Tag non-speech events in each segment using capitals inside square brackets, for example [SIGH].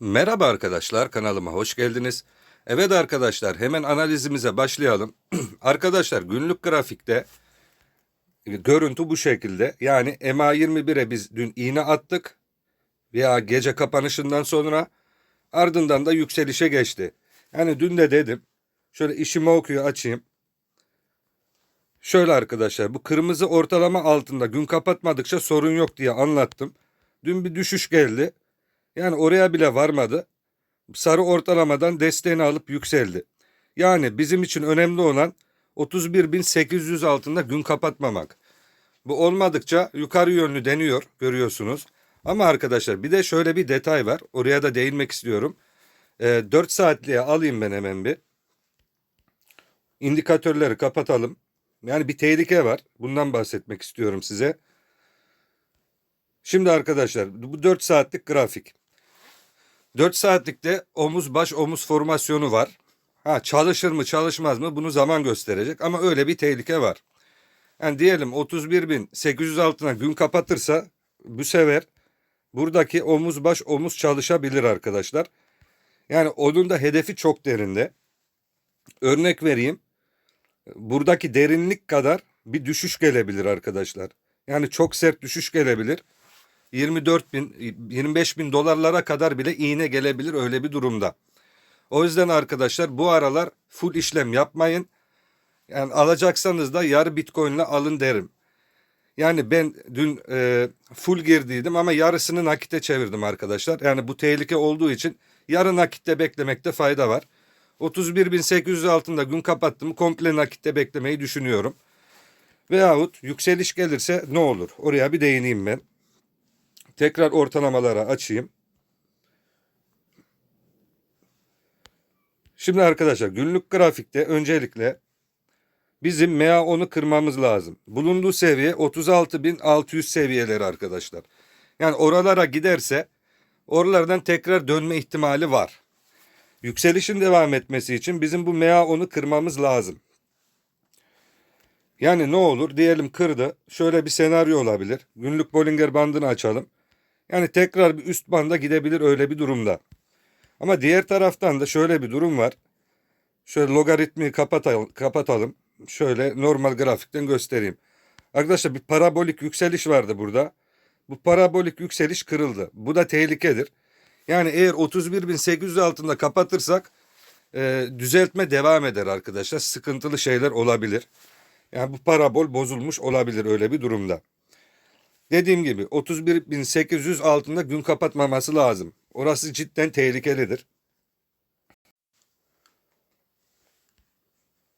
Merhaba arkadaşlar kanalıma hoş geldiniz. Evet arkadaşlar hemen analizimize başlayalım. [CLEARS THROAT] arkadaşlar günlük grafikte görüntü bu şekilde. Yani MA21'e biz dün iğne attık veya gece kapanışından sonra ardından da yükselişe geçti. Yani dün de dedim şöyle işimi okuyor açayım. Şöyle arkadaşlar bu kırmızı ortalama altında gün kapatmadıkça sorun yok diye anlattım. Dün bir düşüş geldi. Yani oraya bile varmadı. Sarı ortalamadan desteğini alıp yükseldi. Yani bizim için önemli olan 31.800 altında gün kapatmamak. Bu olmadıkça yukarı yönlü deniyor görüyorsunuz. Ama arkadaşlar bir de şöyle bir detay var. Oraya da değinmek istiyorum. Ee, 4 saatliğe alayım ben hemen bir. İndikatörleri kapatalım. Yani bir tehlike var. Bundan bahsetmek istiyorum size. Şimdi arkadaşlar bu 4 saatlik grafik. 4 saatlikte omuz baş omuz formasyonu var. Ha çalışır mı çalışmaz mı bunu zaman gösterecek ama öyle bir tehlike var. Yani diyelim 31.800 altına gün kapatırsa bu sefer buradaki omuz baş omuz çalışabilir arkadaşlar. Yani onun da hedefi çok derinde. Örnek vereyim. Buradaki derinlik kadar bir düşüş gelebilir arkadaşlar. Yani çok sert düşüş gelebilir. 24 bin, 25 bin dolarlara kadar bile iğne gelebilir öyle bir durumda. O yüzden arkadaşlar bu aralar full işlem yapmayın. Yani alacaksanız da yarı bitcoin ile alın derim. Yani ben dün e, full girdiydim ama yarısını nakite çevirdim arkadaşlar. Yani bu tehlike olduğu için yarı nakitte beklemekte fayda var. 31.800 altında gün kapattım. Komple nakitte beklemeyi düşünüyorum. Veyahut yükseliş gelirse ne olur? Oraya bir değineyim ben. Tekrar ortalamalara açayım. Şimdi arkadaşlar günlük grafikte öncelikle bizim MA10'u kırmamız lazım. Bulunduğu seviye 36.600 seviyeleri arkadaşlar. Yani oralara giderse oralardan tekrar dönme ihtimali var. Yükselişin devam etmesi için bizim bu MA10'u kırmamız lazım. Yani ne olur diyelim kırdı. Şöyle bir senaryo olabilir. Günlük Bollinger bandını açalım. Yani tekrar bir üst banda gidebilir öyle bir durumda. Ama diğer taraftan da şöyle bir durum var. Şöyle logaritmi kapatalım, kapatalım. Şöyle normal grafikten göstereyim. Arkadaşlar bir parabolik yükseliş vardı burada. Bu parabolik yükseliş kırıldı. Bu da tehlikedir. Yani eğer 31.800 altında kapatırsak e, düzeltme devam eder arkadaşlar. Sıkıntılı şeyler olabilir. Yani bu parabol bozulmuş olabilir öyle bir durumda. Dediğim gibi 31.800 altında gün kapatmaması lazım. Orası cidden tehlikelidir.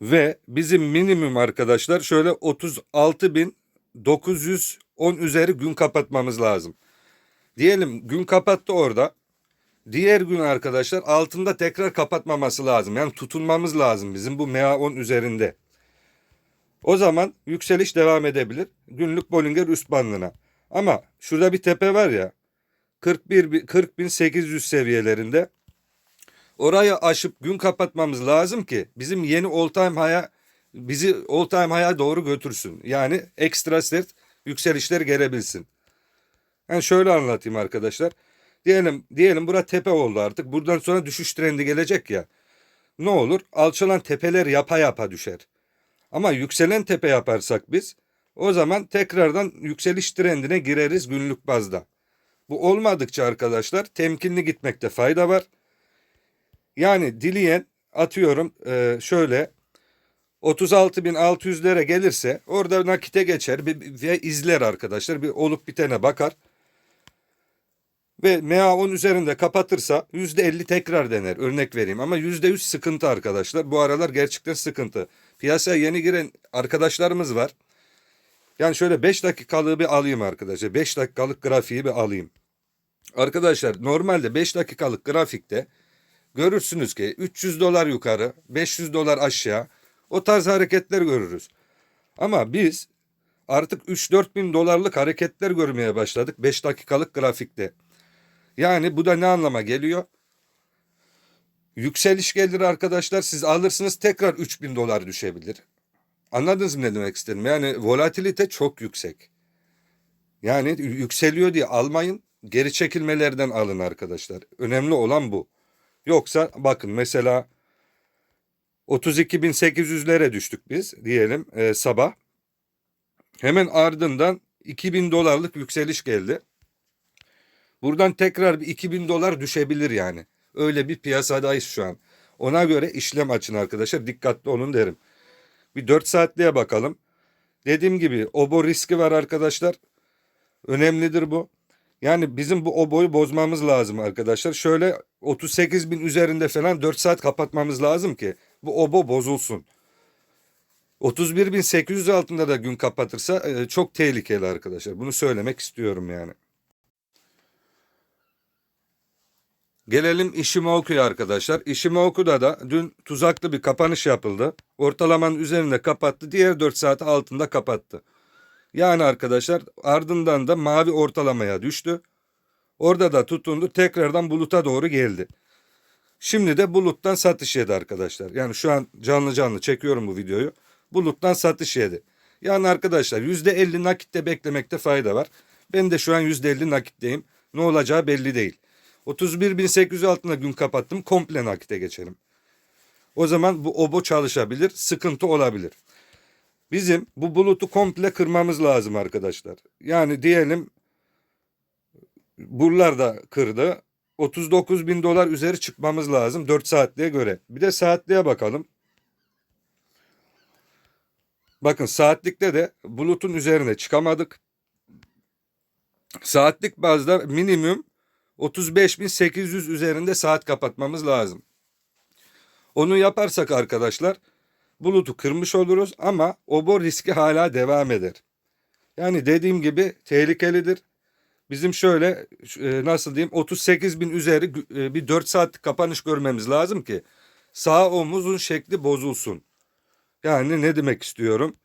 Ve bizim minimum arkadaşlar şöyle 36.910 üzeri gün kapatmamız lazım. Diyelim gün kapattı orada. Diğer gün arkadaşlar altında tekrar kapatmaması lazım. Yani tutunmamız lazım bizim bu MA10 üzerinde. O zaman yükseliş devam edebilir. Günlük Bollinger üst bandına. Ama şurada bir tepe var ya 41 40.800 seviyelerinde. Orayı aşıp gün kapatmamız lazım ki bizim yeni all time high'a bizi all time high'a doğru götürsün. Yani ekstra sert yükselişler gelebilsin. Yani şöyle anlatayım arkadaşlar. Diyelim diyelim bura tepe oldu artık. Buradan sonra düşüş trendi gelecek ya. Ne olur? Alçalan tepeler yapa yapa düşer. Ama yükselen tepe yaparsak biz o zaman tekrardan yükseliş trendine gireriz günlük bazda. Bu olmadıkça arkadaşlar temkinli gitmekte fayda var. Yani dileyen atıyorum e, şöyle 36.600'lere gelirse orada nakite geçer bir- ve izler arkadaşlar. Bir olup bitene bakar. Ve MA10 üzerinde kapatırsa %50 tekrar dener. Örnek vereyim ama %100 sıkıntı arkadaşlar. Bu aralar gerçekten sıkıntı. Piyasaya yeni giren arkadaşlarımız var. Yani şöyle 5 dakikalığı bir alayım arkadaşlar. 5 dakikalık grafiği bir alayım. Arkadaşlar normalde 5 dakikalık grafikte görürsünüz ki 300 dolar yukarı, 500 dolar aşağı o tarz hareketler görürüz. Ama biz artık 3-4 bin dolarlık hareketler görmeye başladık 5 dakikalık grafikte. Yani bu da ne anlama geliyor? Yükseliş gelir arkadaşlar siz alırsınız tekrar 3000 dolar düşebilir. Anladınız mı ne demek istedim? Yani volatilite çok yüksek. Yani yükseliyor diye almayın. geri çekilmelerden alın arkadaşlar. Önemli olan bu. Yoksa bakın mesela 32.800'lere düştük biz diyelim e, sabah. Hemen ardından 2000 dolarlık yükseliş geldi. Buradan tekrar bir 2000 dolar düşebilir yani. Öyle bir piyasadayız şu an. Ona göre işlem açın arkadaşlar. Dikkatli olun derim. Bir 4 saatliğe bakalım. Dediğim gibi obo riski var arkadaşlar. Önemlidir bu. Yani bizim bu oboyu bozmamız lazım arkadaşlar. Şöyle 38 bin üzerinde falan 4 saat kapatmamız lazım ki bu obo bozulsun. 31.800 altında da gün kapatırsa e, çok tehlikeli arkadaşlar. Bunu söylemek istiyorum yani. Gelelim Ishimoku'ya arkadaşlar. Ishimoku'da da dün tuzaklı bir kapanış yapıldı. Ortalamanın üzerinde kapattı. Diğer 4 saat altında kapattı. Yani arkadaşlar ardından da mavi ortalamaya düştü. Orada da tutundu. Tekrardan buluta doğru geldi. Şimdi de buluttan satış yedi arkadaşlar. Yani şu an canlı canlı çekiyorum bu videoyu. Buluttan satış yedi. Yani arkadaşlar %50 nakitte beklemekte fayda var. Ben de şu an %50 nakitteyim. Ne olacağı belli değil. 31.800 altında gün kapattım. Komple nakite geçelim. O zaman bu obo çalışabilir. Sıkıntı olabilir. Bizim bu bulutu komple kırmamız lazım arkadaşlar. Yani diyelim buralar da kırdı. 39 bin dolar üzeri çıkmamız lazım 4 saatliğe göre. Bir de saatliğe bakalım. Bakın saatlikte de bulutun üzerine çıkamadık. Saatlik bazda minimum 35.800 üzerinde saat kapatmamız lazım. Onu yaparsak arkadaşlar bulutu kırmış oluruz ama obo riski hala devam eder. Yani dediğim gibi tehlikelidir. Bizim şöyle e, nasıl diyeyim 38 bin üzeri e, bir 4 saatlik kapanış görmemiz lazım ki sağ omuzun şekli bozulsun. Yani ne demek istiyorum?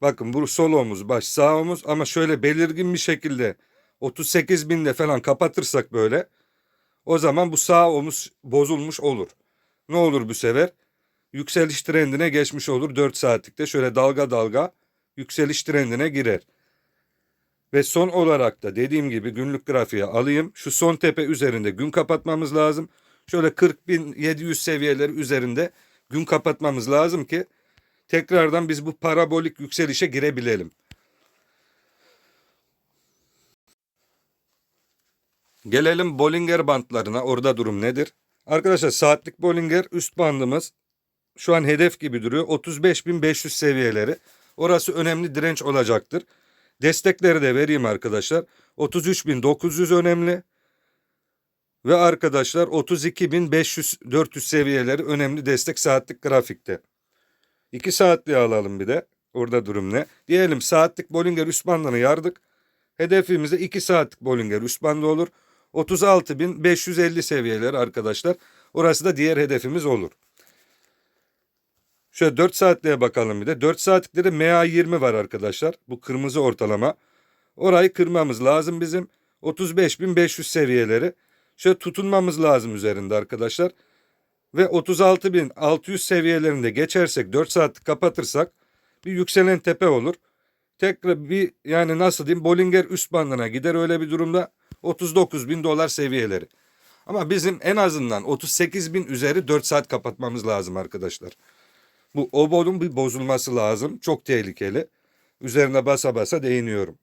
Bakın bu sol omuz baş sağ omuz ama şöyle belirgin bir şekilde 38 binde falan kapatırsak böyle o zaman bu sağ omuz bozulmuş olur. Ne olur bu sefer? Yükseliş trendine geçmiş olur 4 saatlikte şöyle dalga dalga yükseliş trendine girer. Ve son olarak da dediğim gibi günlük grafiğe alayım. Şu son tepe üzerinde gün kapatmamız lazım. Şöyle 40.700 seviyeleri üzerinde gün kapatmamız lazım ki tekrardan biz bu parabolik yükselişe girebilelim. Gelelim Bollinger bantlarına. Orada durum nedir? Arkadaşlar saatlik Bollinger üst bandımız şu an hedef gibi duruyor. 35.500 seviyeleri. Orası önemli direnç olacaktır. Destekleri de vereyim arkadaşlar. 33.900 önemli. Ve arkadaşlar 32.500-400 seviyeleri önemli destek saatlik grafikte. 2 saatliği alalım bir de. Orada durum ne? Diyelim saatlik Bollinger üst bandını yardık. Hedefimizde 2 saatlik Bollinger üst bandı olur. 36.550 seviyeleri arkadaşlar. Orası da diğer hedefimiz olur. Şöyle 4 saatliğe bakalım bir de. 4 saatlikte de MA20 var arkadaşlar. Bu kırmızı ortalama. Orayı kırmamız lazım bizim. 35.500 seviyeleri. Şöyle tutunmamız lazım üzerinde arkadaşlar. Ve 36.600 seviyelerinde geçersek 4 saatlik kapatırsak bir yükselen tepe olur. Tekrar bir yani nasıl diyeyim Bollinger üst bandına gider öyle bir durumda 39 bin dolar seviyeleri. Ama bizim en azından 38 bin üzeri 4 saat kapatmamız lazım arkadaşlar. Bu obonun bir bozulması lazım. Çok tehlikeli. Üzerine basa basa değiniyorum.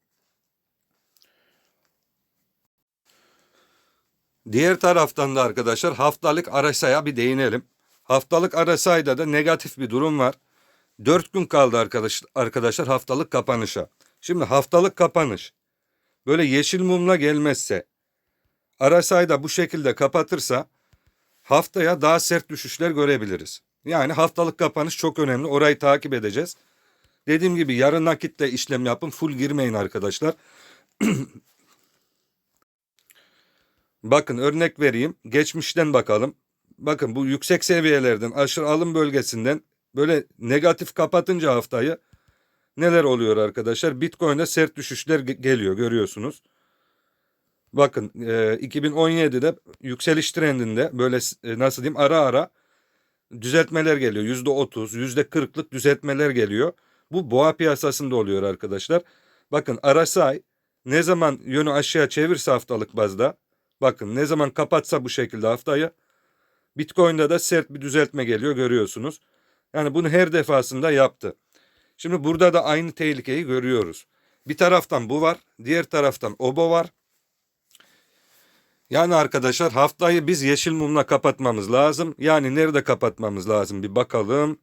Diğer taraftan da arkadaşlar haftalık RSI'ya bir değinelim. Haftalık RSI'da da negatif bir durum var. 4 gün kaldı arkadaş, arkadaşlar haftalık kapanışa. Şimdi haftalık kapanış böyle yeşil mumla gelmezse RSI'da bu şekilde kapatırsa haftaya daha sert düşüşler görebiliriz. Yani haftalık kapanış çok önemli. Orayı takip edeceğiz. Dediğim gibi yarın nakitle işlem yapın. Full girmeyin arkadaşlar. [CLEARS THROAT] Bakın örnek vereyim. Geçmişten bakalım. Bakın bu yüksek seviyelerden aşırı alım bölgesinden böyle negatif kapatınca haftayı neler oluyor arkadaşlar? Bitcoin'de sert düşüşler geliyor görüyorsunuz. Bakın e, 2017'de yükseliş trendinde böyle e, nasıl diyeyim ara ara düzeltmeler geliyor. Yüzde otuz, yüzde kırklık düzeltmeler geliyor. Bu boğa piyasasında oluyor arkadaşlar. Bakın RSI ne zaman yönü aşağıya çevirse haftalık bazda bakın ne zaman kapatsa bu şekilde haftayı Bitcoin'de de sert bir düzeltme geliyor görüyorsunuz. Yani bunu her defasında yaptı. Şimdi burada da aynı tehlikeyi görüyoruz. Bir taraftan bu var, diğer taraftan obo var. Yani arkadaşlar haftayı biz yeşil mumla kapatmamız lazım. Yani nerede kapatmamız lazım bir bakalım.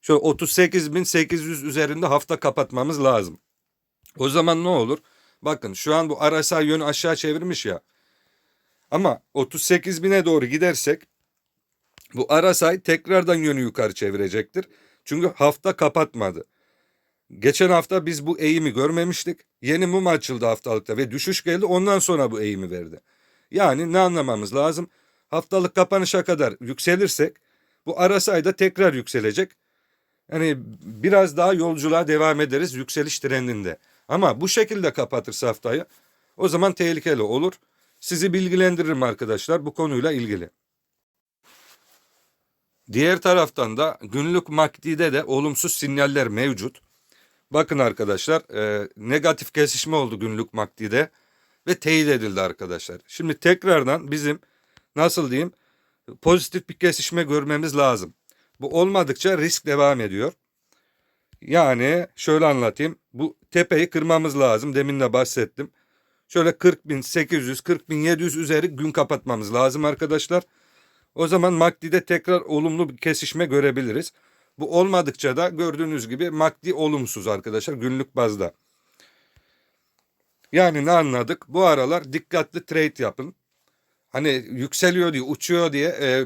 Şöyle 38.800 üzerinde hafta kapatmamız lazım. O zaman ne olur? Bakın şu an bu RSI yönü aşağı çevirmiş ya. Ama 38.000'e doğru gidersek bu RSI tekrardan yönü yukarı çevirecektir. Çünkü hafta kapatmadı. Geçen hafta biz bu eğimi görmemiştik. Yeni mum açıldı haftalıkta ve düşüş geldi ondan sonra bu eğimi verdi. Yani ne anlamamız lazım? Haftalık kapanışa kadar yükselirsek bu RSI da tekrar yükselecek. Yani biraz daha yolculuğa devam ederiz yükseliş trendinde. Ama bu şekilde kapatırsa haftayı o zaman tehlikeli olur. Sizi bilgilendiririm arkadaşlar bu konuyla ilgili. Diğer taraftan da günlük MACD'de de olumsuz sinyaller mevcut. Bakın arkadaşlar e, negatif kesişme oldu günlük MACD'de ve teyit edildi arkadaşlar. Şimdi tekrardan bizim nasıl diyeyim pozitif bir kesişme görmemiz lazım. Bu olmadıkça risk devam ediyor. Yani şöyle anlatayım. Bu tepeyi kırmamız lazım. Demin de bahsettim. Şöyle 40.800, 40.700 üzeri gün kapatmamız lazım arkadaşlar. O zaman MACD'de tekrar olumlu bir kesişme görebiliriz. Bu olmadıkça da gördüğünüz gibi MACD olumsuz arkadaşlar günlük bazda. Yani ne anladık? Bu aralar dikkatli trade yapın. Hani yükseliyor diye, uçuyor diye e,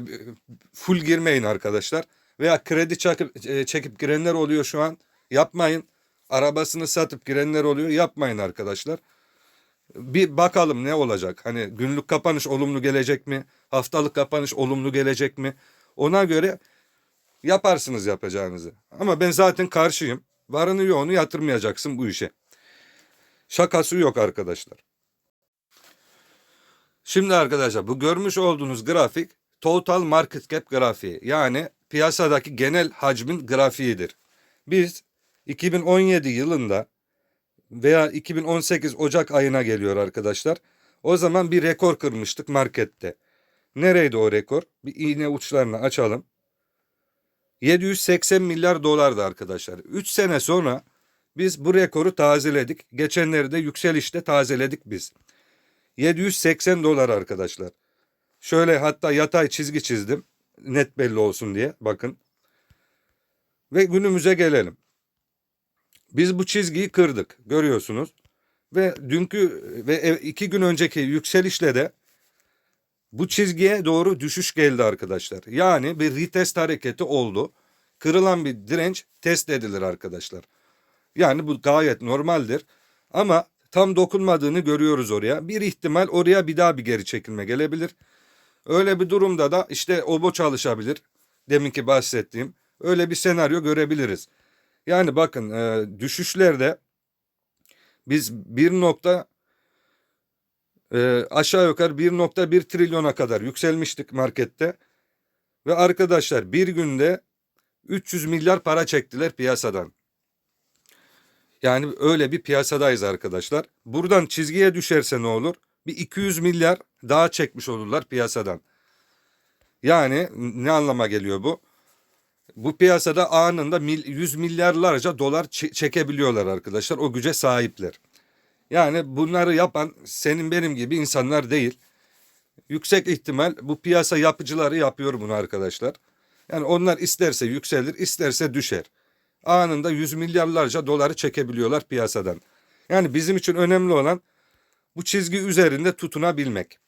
full girmeyin arkadaşlar. Veya kredi çekip, e, çekip girenler oluyor şu an. Yapmayın. Arabasını satıp girenler oluyor. Yapmayın arkadaşlar. Bir bakalım ne olacak? Hani günlük kapanış olumlu gelecek mi? Haftalık kapanış olumlu gelecek mi? Ona göre yaparsınız yapacağınızı. Ama ben zaten karşıyım. Varını yoğunu yatırmayacaksın bu işe. Şakası yok arkadaşlar. Şimdi arkadaşlar bu görmüş olduğunuz grafik total market cap grafiği. Yani piyasadaki genel hacmin grafiğidir. Biz 2017 yılında veya 2018 Ocak ayına geliyor arkadaşlar. O zaman bir rekor kırmıştık markette. Nereydi o rekor? Bir iğne uçlarını açalım. 780 milyar dolardı arkadaşlar. 3 sene sonra biz bu rekoru tazeledik. Geçenleri de yükselişte tazeledik biz. 780 dolar arkadaşlar. Şöyle hatta yatay çizgi çizdim. Net belli olsun diye bakın. Ve günümüze gelelim. Biz bu çizgiyi kırdık görüyorsunuz. Ve dünkü ve iki gün önceki yükselişle de bu çizgiye doğru düşüş geldi arkadaşlar. Yani bir retest hareketi oldu. Kırılan bir direnç test edilir arkadaşlar. Yani bu gayet normaldir. Ama tam dokunmadığını görüyoruz oraya. Bir ihtimal oraya bir daha bir geri çekilme gelebilir. Öyle bir durumda da işte obo çalışabilir. Deminki bahsettiğim. Öyle bir senaryo görebiliriz. Yani bakın e, düşüşlerde biz bir nokta e, aşağı yukarı 1.1 trilyona kadar yükselmiştik markette. Ve arkadaşlar bir günde 300 milyar para çektiler piyasadan. Yani öyle bir piyasadayız arkadaşlar. Buradan çizgiye düşerse ne olur? Bir 200 milyar daha çekmiş olurlar piyasadan. Yani ne anlama geliyor bu? Bu piyasada anında yüz milyarlarca dolar çekebiliyorlar arkadaşlar. O güce sahipler. Yani bunları yapan senin benim gibi insanlar değil. Yüksek ihtimal bu piyasa yapıcıları yapıyor bunu arkadaşlar. Yani onlar isterse yükselir, isterse düşer. Anında yüz milyarlarca doları çekebiliyorlar piyasadan. Yani bizim için önemli olan bu çizgi üzerinde tutunabilmek.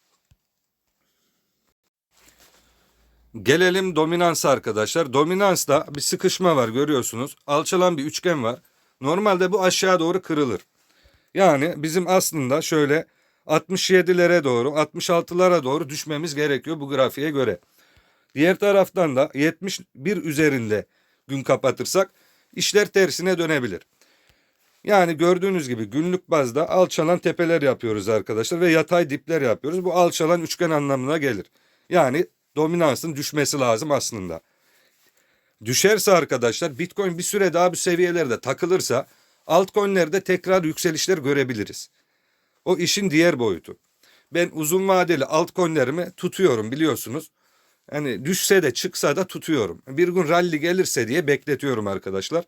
Gelelim dominansa arkadaşlar. Dominansta bir sıkışma var görüyorsunuz. Alçalan bir üçgen var. Normalde bu aşağı doğru kırılır. Yani bizim aslında şöyle 67'lere doğru 66'lara doğru düşmemiz gerekiyor bu grafiğe göre. Diğer taraftan da 71 üzerinde gün kapatırsak işler tersine dönebilir. Yani gördüğünüz gibi günlük bazda alçalan tepeler yapıyoruz arkadaşlar ve yatay dipler yapıyoruz. Bu alçalan üçgen anlamına gelir. Yani dominansın düşmesi lazım aslında. Düşerse arkadaşlar Bitcoin bir süre daha bu seviyelerde takılırsa altcoin'lerde tekrar yükselişler görebiliriz. O işin diğer boyutu. Ben uzun vadeli altcoin'lerimi tutuyorum biliyorsunuz. Yani düşse de çıksa da tutuyorum. Bir gün rally gelirse diye bekletiyorum arkadaşlar.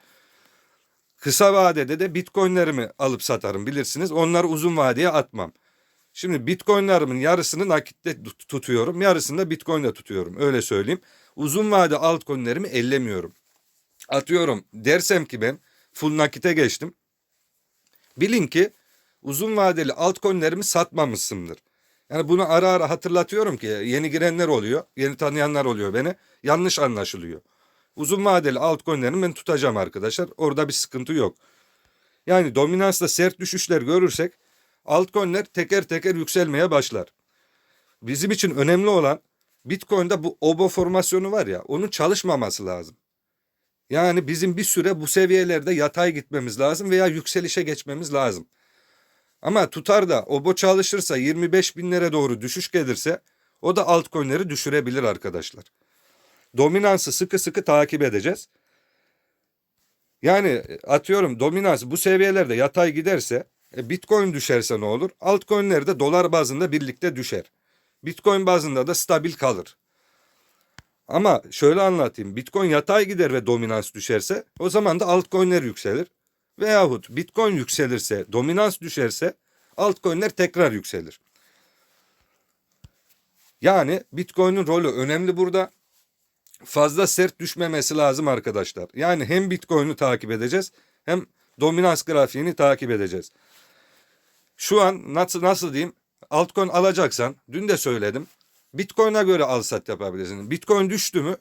Kısa vadede de bitcoinlerimi alıp satarım bilirsiniz. Onları uzun vadeye atmam. Şimdi bitcoinlerimin yarısını nakitte tut- tutuyorum. Yarısını da bitcoin'de tutuyorum. Öyle söyleyeyim. Uzun vade altcoin'lerimi ellemiyorum. Atıyorum dersem ki ben full nakite geçtim. Bilin ki uzun vadeli altcoin'lerimi satmamışsındır. Yani bunu ara ara hatırlatıyorum ki yeni girenler oluyor, yeni tanıyanlar oluyor beni. Yanlış anlaşılıyor. Uzun vadeli altcoin'lerimi ben tutacağım arkadaşlar. Orada bir sıkıntı yok. Yani dominansla sert düşüşler görürsek altcoin'ler teker teker yükselmeye başlar. Bizim için önemli olan Bitcoin'de bu obo formasyonu var ya onun çalışmaması lazım. Yani bizim bir süre bu seviyelerde yatay gitmemiz lazım veya yükselişe geçmemiz lazım. Ama tutar da obo çalışırsa 25 binlere doğru düşüş gelirse o da altcoin'leri düşürebilir arkadaşlar. Dominansı sıkı sıkı takip edeceğiz. Yani atıyorum dominans bu seviyelerde yatay giderse Bitcoin düşerse ne olur? Altcoin'ler de dolar bazında birlikte düşer. Bitcoin bazında da stabil kalır. Ama şöyle anlatayım. Bitcoin yatay gider ve dominans düşerse o zaman da altcoin'ler yükselir. Veyahut Bitcoin yükselirse, dominans düşerse altcoin'ler tekrar yükselir. Yani Bitcoin'in rolü önemli burada. Fazla sert düşmemesi lazım arkadaşlar. Yani hem Bitcoin'i takip edeceğiz hem dominans grafiğini takip edeceğiz. Şu an nasıl nasıl diyeyim? Altcoin alacaksan dün de söyledim. Bitcoin'e göre al sat yapabilirsin. Bitcoin düştü mü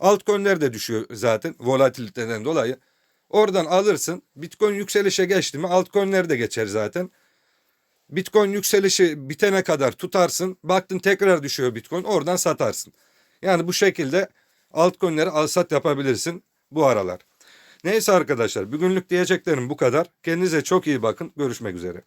altcoin'ler de düşüyor zaten volatiliteden dolayı. Oradan alırsın. Bitcoin yükselişe geçti mi altcoin'ler de geçer zaten. Bitcoin yükselişi bitene kadar tutarsın. Baktın tekrar düşüyor Bitcoin oradan satarsın. Yani bu şekilde altcoin'leri al sat yapabilirsin bu aralar. Neyse arkadaşlar bugünlük diyeceklerim bu kadar. Kendinize çok iyi bakın. Görüşmek üzere.